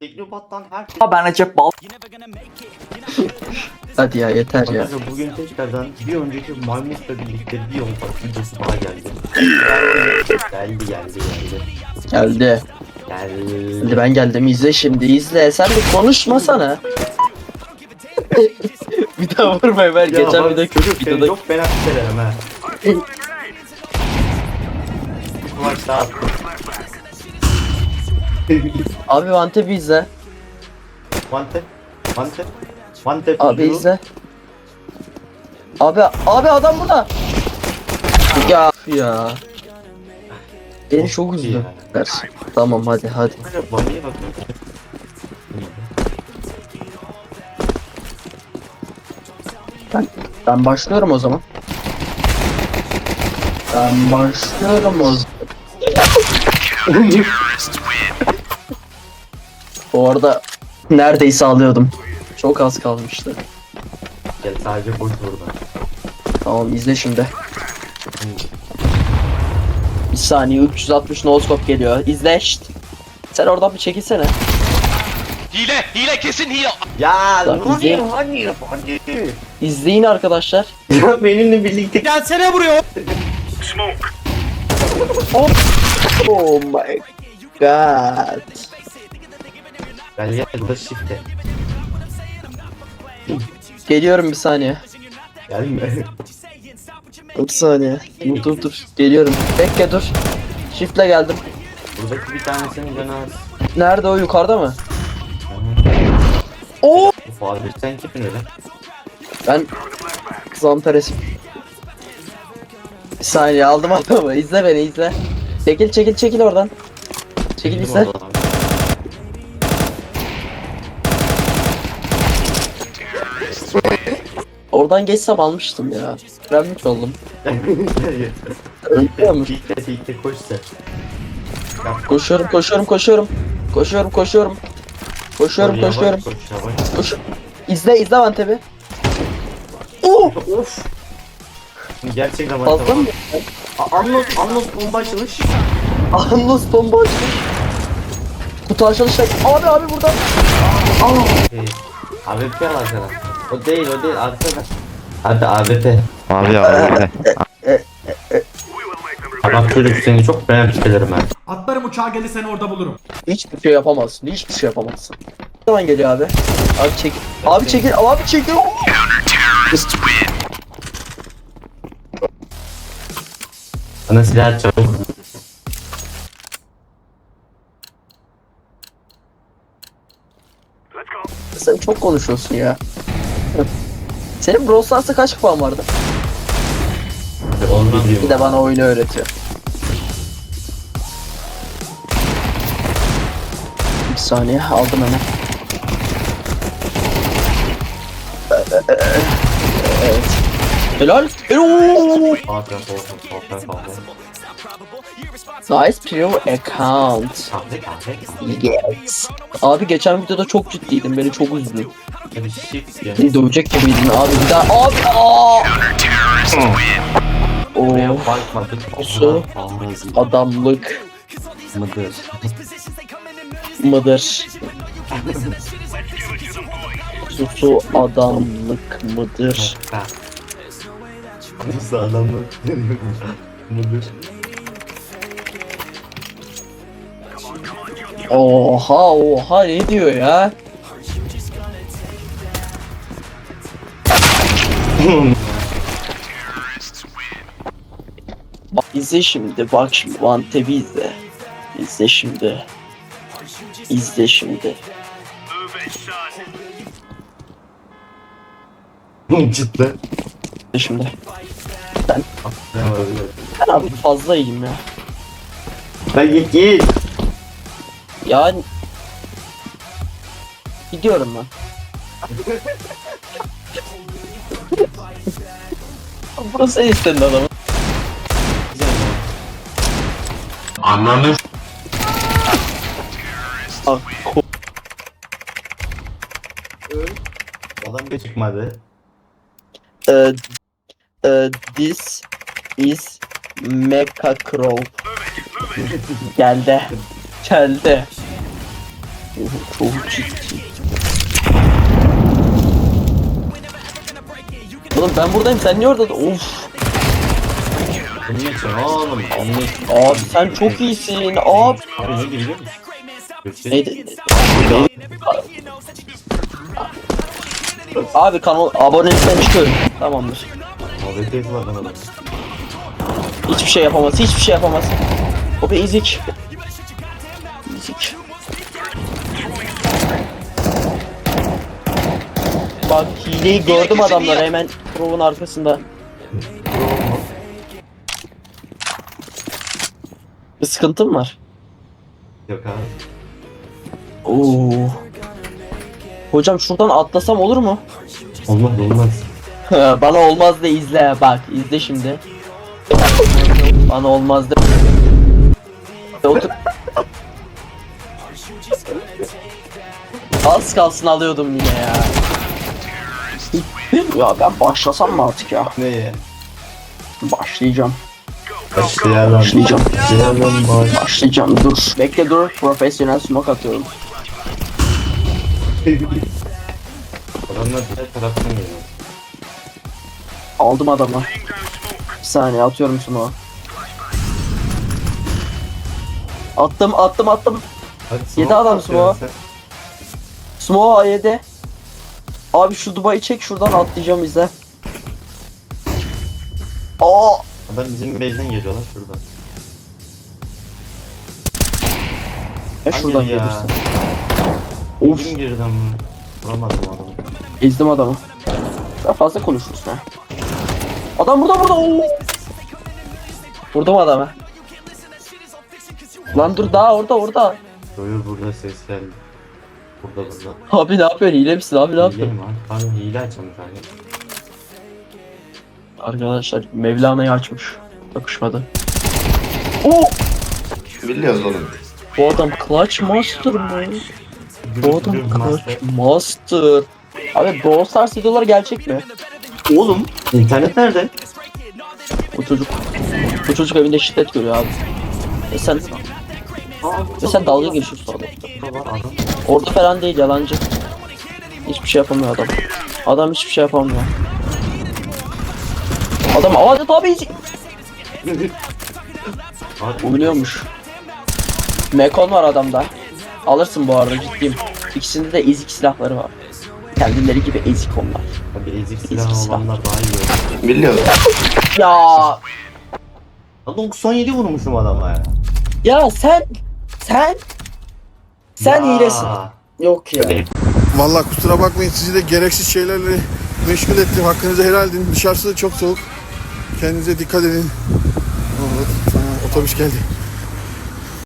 Teknopat'tan her şey. Ben Recep Bal. Hadi ya yeter ya. Arkadaşlar bugün tekrardan bir önceki Maymus'la birlikte bir yol bak videosu daha geldi. geldi geldi geldi. Geldi. Geldi. Hadi ben geldim izle şimdi izle. Sen bir konuşmasana. bir daha vurma Ömer. Ya Geçen bak, bir de çocuk seni videoda çok fena ha. Bir maç daha attım. Abi Vante bir izle. Vante. Vante. Vante. Abi izle. Abi abi adam burada. Ya ya. Beni çok üzdü. Tamam hadi hadi. Ben, ben başlıyorum o zaman. Ben başlıyorum o zaman. Bu arada neredeyse alıyordum. Çok az kalmıştı. Gel sadece boş burada. Tamam izle şimdi. Bir saniye 360 no scope geliyor. İzle şşt. Sen oradan bir çekilsene. Hile, hile kesin hile. Ya Lan hani izle. hani hani. İzleyin arkadaşlar. Ya benimle birlikte Gelsene buraya. Oh my god. Gel gel burada shift'e. Geliyorum bir saniye. Gelme. Bir saniye. Dur dur dur. Geliyorum. Bekle dur. Shift'le geldim. Buradaki bir tanesinin canı az. Nerede o yukarıda mı? Oo! Abi sen kimsin öyle? Ben Zantares'im. Bir saniye aldım adamı. İzle beni izle. Çekil çekil çekil oradan. Çekil izle. Orada adam. Oradan geçsem almıştım ya. Öğrenmiş oldum. Ölüyor mu? Koş sen. Koşuyorum koşuyorum koşuyorum. Koşuyorum koşuyorum. Koşuyorum koşuyorum. Koş yavaş. Koş. İzle izle Antep'i. Oo! Of. Gerçekten bak. Fazla mı? Anlos, Anlos bomba açılış. Anlos bomba açtı. Kutu açılışta. Abi abi burada. Ee, AWP al arkadaş. O değil o değil arkadaş. Hadi AWP. Abi abi. Bak çocuk seni çok pişiririm ben. Atlarım uçağa gelir seni orada bulurum. Hiçbir şey yapamazsın. Hiçbir şey yapamazsın. Ne zaman geliyor abi? Abi çekil. Abi çekil. Abi çekil. Bana silah çabuk. Sen çok konuşuyorsun ya. Senin Brawl Stars'ta kaç puan vardı? Onu Bir de bana oyunu öğretiyor. Bir saniye aldım hemen. Evet. Helal. Helal. Aferin aferin aferin aferin. Nice pure account. Yes. Abi geçen videoda çok ciddiydim. Beni çok üzdü. Beni dövecek gibiydin abi. Bir daha abi. Aa! Bakmadık. Su. Adamlık Mıdır? mıdır? Susu adamlık mıdır? Nasıl adamlar? Mıdır? Oha oha ne diyor ya? Bak izle şimdi bak şimdi Vantep'i izle. İzle şimdi. İzle şimdi. Cidden. İzle şimdi. Ben abi fazla iyiyim ya. Ben git git. Yani gidiyorum ben. Burası en istediğin adamı. Anladın. Ah, Adam bir çıkmadı. Ee, e, this is Mecha Crow. Geldi. Geldi. Çok ciddi. Oğlum ben buradayım sen niye orada? Of. İçin. Abi sen çok iyisin. Abi. Abi neydi biliyor musun? Neydi? Abi kanal abonelikten çıkıyorum. Tamamdır. Hiçbir şey yapamaz. Hiçbir şey yapamaz. O bir. Ezik. Hileyi gördüm adamlar hemen provun arkasında. Bir sıkıntım var. Yok abi. Oo. Hocam şuradan atlasam olur mu? Olmaz olmaz. Bana olmaz de izle bak izle şimdi. Bana olmaz de. Otur. Az kalsın alıyordum yine ya. Ya ben başlasam mı artık ya? Neye? Başlayacağım. Başlayalım. Başlayacağım. Başlayalım baş. Başlayacağım dur. Bekle dur. Profesyonel smoke atıyorum. Adamlar diğer taraftan geliyor. Aldım adamı. Bir saniye atıyorum smoke. Attım attım attım. Hadi Yedi smoke adam atıyorsun smoke. Smoke A7. Abi şu Dubai'yi çek şuradan atlayacağım izle. Aa! sen. Adam bizim base'den geliyorlar şuradan. Ya şuradan ya. gelirsin. Of. Kim girdi ama? Vuramadım adamı. Ezdim adamı. Daha fazla konuşursun ha. Adam burada burada. Oo. Vurdum adamı. Lan dur daha orada orada. Doyur burada ses geldi. Burada burada. Abi ne yapıyorsun? Hile misin abi ne yapıyorsun? Hileyim abi. Ben hile açalım kanka. Arkadaşlar Mevlana'yı açmış. Yakışmadı. Oo! Biliyoruz oğlum. Bu adam Clutch Master mı? Bu adam Clutch Master. Abi Brawl Stars videoları gerçek mi? Oğlum internet nerede? Bu çocuk bu çocuk evinde şiddet görüyor abi. E sen sen dalga geçiyorsun orada. Burada var adam. Orada falan değil yalancı. Hiçbir şey yapamıyor adam. Adam hiçbir şey yapamıyor. Adam adet abi oynuyormuş. Mekon var adamda. Alırsın bu arada ciddiyim. İkisinde de ezik silahları var. Kendileri gibi ezik onlar. Abi ezik Ezik silah silah. olanlar daha iyi olur. Biliyoruz. Ya Lan 97 vurmuşum adama ya. ya sen sen sen Ya. hilesin. Yok ya. Vallahi kusura bakmayın sizi de gereksiz şeylerle meşgul ettim. Hakkınızı helal edin. Dışarısı da çok soğuk. Kendinize dikkat edin. Otobüs geldi.